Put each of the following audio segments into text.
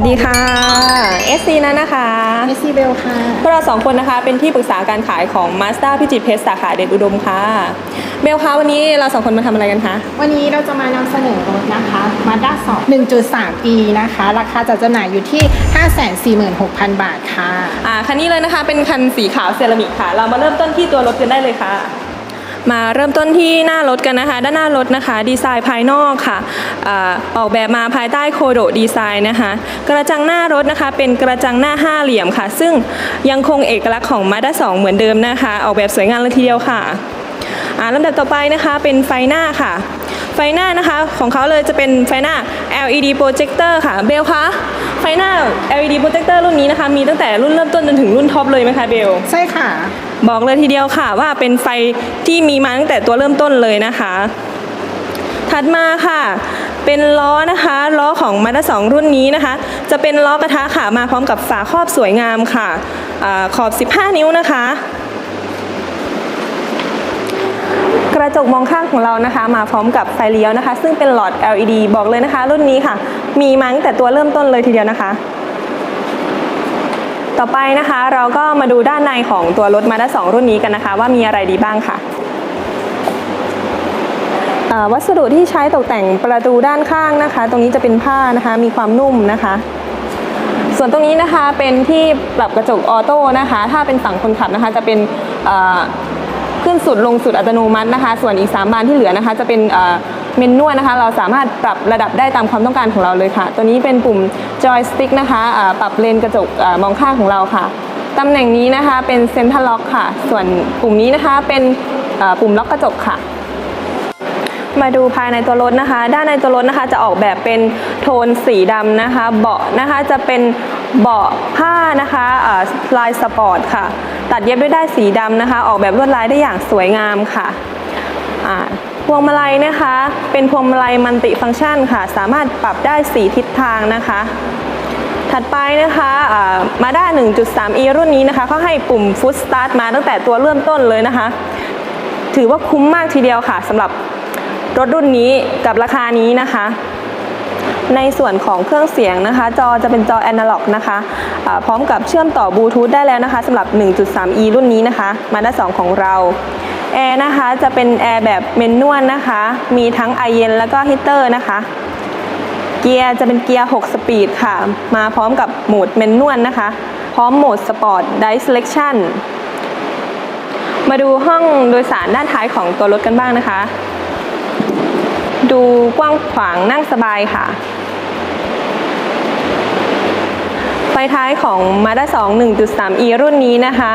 สดีค่ะ SC นั้นนะคะเมสซี่เบลค่ะ พวกเราสองคนนะคะเป็นที่ปรึกษาการขายของ Mazda พิจิตรเพชรสาขาเดชอุดมค่ะ เบลคะวันนี้เราสองคนมาทำอะไรกันคะ วันนี้เราจะมานำเสนอรถนะคะมาด้า2 1.3 e นะคะ ราคาจัดจำหน่ายอยู่ที่ 546,000 บาทค่ะ อ่าคันนี้เลยนะคะเป็นคันสีขาวเซรามิกค่ะ เรามาเริ่มต้นที่ตัวรถกันได้เลยค่ะ มาเริ่มต้นที่หน้ารถกันนะคะ ด้านหน้ารถนะคะ ดีไซน์ภายนอกค่ะอออกแบบมาภายใต้โคโดดีไซน์นะคะ กระจังหน้ารถนะคะ เป็นกระจังหน้าห้าเหลี่ยมค่ะ ซึ่งยังคงเอกลักษณ์ของมาด้า2เหมือนเดิมนะคะ ออกแบบสวยงามเลยทีเดียวค่ะอ่าลำดับต่อไปนะคะเป็นไฟหน้าค่ะ ไฟหน้านะคะของเขาเลยจะเป็นไฟหน้า LED projector ค่ะเบลคะไฟหน้า LED projector รุ่นนี้นะคะ มีตั้งแต่รุ่นเริ่มต้นจนถึงรุ่นท็อปเลยไหมคะเบลใช่ค่ะ บอกเลยทีเดียวค่ะว่าเป็นไฟที่มีมาตั้งแต่ตัวเริ่มต้นเลยนะคะ ถัดมาค่ะ เป็นล้อนะคะล้อของมาด้า2รุ่นนี้นะคะ จะเป็นล้อกระทะค่ะมาพร้อมกับฝาครอบสวยงามค่ะอขอบ 15 นิ้วนะคะ กระจกมองข้างของเรานะคะ มาพร้อมกับไฟเลี้ยวนะคะ ซึ่งเป็นหลอด LED บอกเลยนะคะ รุ่นนี้ค่ะ มีมาตั้งแต่ตัวเริ่มต้นเลยทีเดียวนะคะ ต่อไปนะคะ เราก็มาดูด้านในของตัวรถมาด้า2รุ่นนี้กันนะคะ ว่ามีอะไรดีบ้างค่ะวัสดุที่ใช้ตกแต่งประตูด้านข้างนะคะ ตรงนี้จะเป็นผ้านะคะมีความนุ่มนะคะ ส่วนตรงนี้นะคะเป็นที่ปรับกระจกออโต้นะคะ ถ้าเป็นฝั่งคนขับนะคะจะเป็นขึ้นสุดลงสุดอัตโนมัตินะคะ ส่วนอีก 3 บานที่เหลือนะคะ จะเป็น เมนนวลนะคะ เราสามารถปรับระดับได้ตามความต้องการของเราเลยค่ะ ตัวนี้เป็นปุ่มจอยสติ๊กนะคะปรับเลนกระจกอมองข้างของเราค่ะตำแหน่งนี้นะคะเป็นเซนทรัลล็อกค่ะ ส่วนปุ่มนี้นะคะเป็นปุ่มล็อกกระจกค่ะมาดูภายในตัวรถนะคะ ด้านในตัวรถนะคะจะออกแบบเป็นโทนสีดำนะคะ เบาะนะคะจะเป็นเบาะผ้านะคะลายสปอร์ตค่ะ ตัดเย็บด้วยด้ายสีดำนะคะ ออกแบบลวดลายได้อย่างสวยงามค่ะ พวงมาลัยนะคะ เป็นพวงมาลัยมัลติฟังก์ชันค่ะ สามารถปรับได้สีทิศทางนะคะ ถัดไปนะคะมาด้า 1.3e รุ่นนี้นะคะเขาให้ปุ่มฟุตสตาร์ทมาตั้งแต่ตัวเริ่มต้นเลยนะคะ ถือว่าคุ้มมากทีเดียวค่ะสำหรับรถรุ่นนี้กับราคานี้นะคะ ในส่วนของเครื่องเสียงนะคะ จอจะเป็นจอแอนะล็อกนะคะพร้อมกับเชื่อมต่อบลูทูธได้แล้วนะคะสำหรับ 1.3e รุ่นนี้นะคะมาด้า2ของเราแอร์นะคะจะเป็นแอร์แบบเมนนวลนะคะ มีทั้งไอเย็นแล้วก็ฮีตเตอร์นะคะเกียร์จะเป็นเกียร์ 6 สปีดค่ะ มาพร้อมกับโหมดเมนนวลนะคะ พร้อมโหมดสปอร์ตไดส์เ e คชั่นมาดูห้องโดยสารด้านท้ายของตัวรถกันบ้างนะคะ ดูกว้างขวางนั่งสบายค่ะ ไฟท้ายของ Mazda 2 1.3e รุ่นนี้นะคะ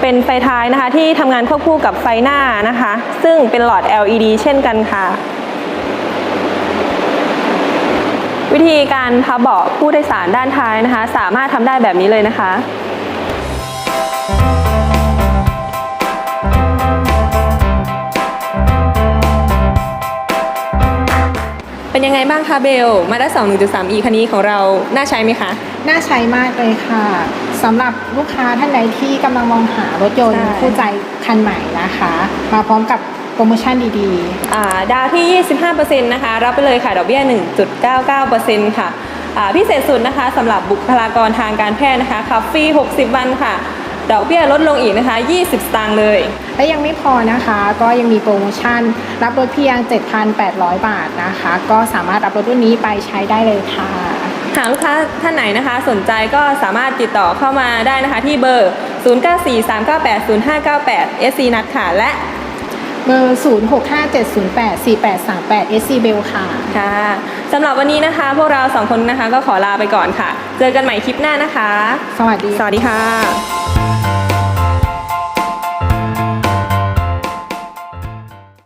เป็นไฟท้ายนะคะที่ทำงานควบคู่กับไฟหน้านะคะ ซึ่งเป็นหลอด LED เช่นกันค่ะ วิธีการพับเบาะผู้โดยสารด้านท้ายนะคะ สามารถทำได้แบบนี้เลยนะคะ เป็นยังไงบ้างคะเบลมาด้า2 1.3e คันนี้ของเราน่าใช้ไหมคะ น่าใช้มากเลยค่ะสำหรับลูกค้าท่านใดที่กำลังมองหารถยนต์ใช่ คู่ใจคันใหม่นะคะ มาพร้อมกับโปรโมชั่นดีอ่าดาวที่ 25%นะคะ รับไปเลยค่ะดอกเบี้ย 1.99%ค่ะอ่าพิเศษสุดนะคะสำหรับบุคลากรทางการแพทย์นะคะขับฟรี60 วันค่ะ ดอกเบี้ยลดลงอีกนะคะ 20 สตางค์เลยๆและยังไม่พอนะคะ ก็ยังมีโปรโมชั่น รับรถเพียง 7,800 บาทนะคะ ก็สามารถรับรถรุ่นนี้ไปใช้ได้เลยค่ะ หากลูกค้าท่านไหนนะคะสนใจก็สามารถติดต่อเข้ามาได้นะคะ ที่เบอร์ 0943980598 SC นัดค่ะและเบอร์ 0657084838 SC Bell ค่ะ ค่ะสำหรับวันนี้นะคะ พวกเราสองคนนะคะก็ขอลาไปก่อนค่ะ เจอกันใหม่คลิปหน้านะคะ สวัสดี สวัสดีค่ะ